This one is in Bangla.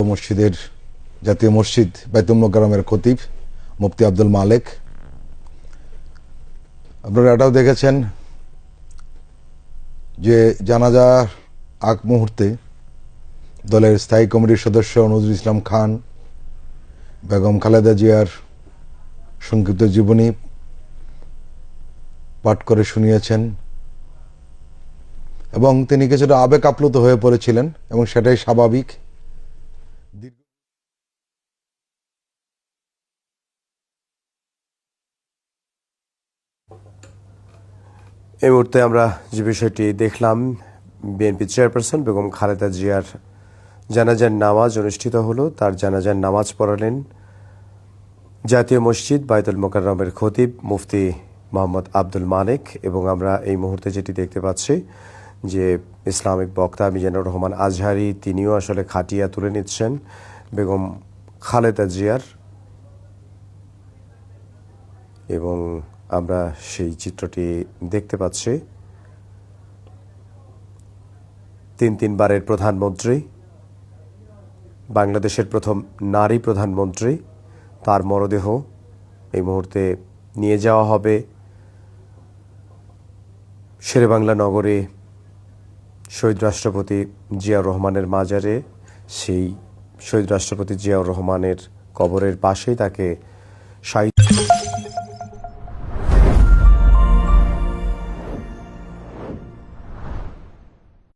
মসজিদের জাতীয় মসজিদ বাইতুল খতিব মুফতি আব্দুল মালেক। আপনারা এটাও দেখেছেন যে জানাজার আগ মুহূর্তে দলের স্থায়ী কমিটির সদস্য নজরুল ইসলাম খান, বেগম খালেদা জিয়ার সংক্ষিপ্ত জীবনী পাঠ করে শুনিয়েছেন এবং তিনি কিছুটা আবেগ আপ্লুত হয়ে পড়েছিলেন এবং সেটাই স্বাভাবিক। এই মুহূর্তে আমরা যে বিষয়টি দেখলাম, বিএনপি চেয়ারপারসন বেগম খালেদা জিয়ার জানাজার নামাজ অনুষ্ঠিত হলো। তার জানাজার নামাজ পড়ালেন জাতীয় মসজিদ বায়তুল মোকাররমের খতিব মুফতি মোহাম্মদ আব্দুল মানেক এবং আমরা এই মুহূর্তে যেটি দেখতে পাচ্ছি যে ইসলামিক বক্তা মিজানুর রহমান আজহারি, তিনিও আসলে খাটিয়া তুলে নিচ্ছেন বেগম খালেদা জিয়ার এবং আমরা সেই চিত্রটি দেখতে পাচ্ছি। তিন তিনবারের প্রধানমন্ত্রী, বাংলাদেশের প্রথম নারী প্রধানমন্ত্রী, তার মরদেহ এই মুহূর্তে নিয়ে যাওয়া হবে। শেরেবাংলা নগরে শহীদ রাষ্ট্রপতি জিয়াউর রহমানের মাজারে, সেই শহীদ রাষ্ট্রপতি জিয়াউর রহমানের কবরের পাশেই তাকে সাহিত্য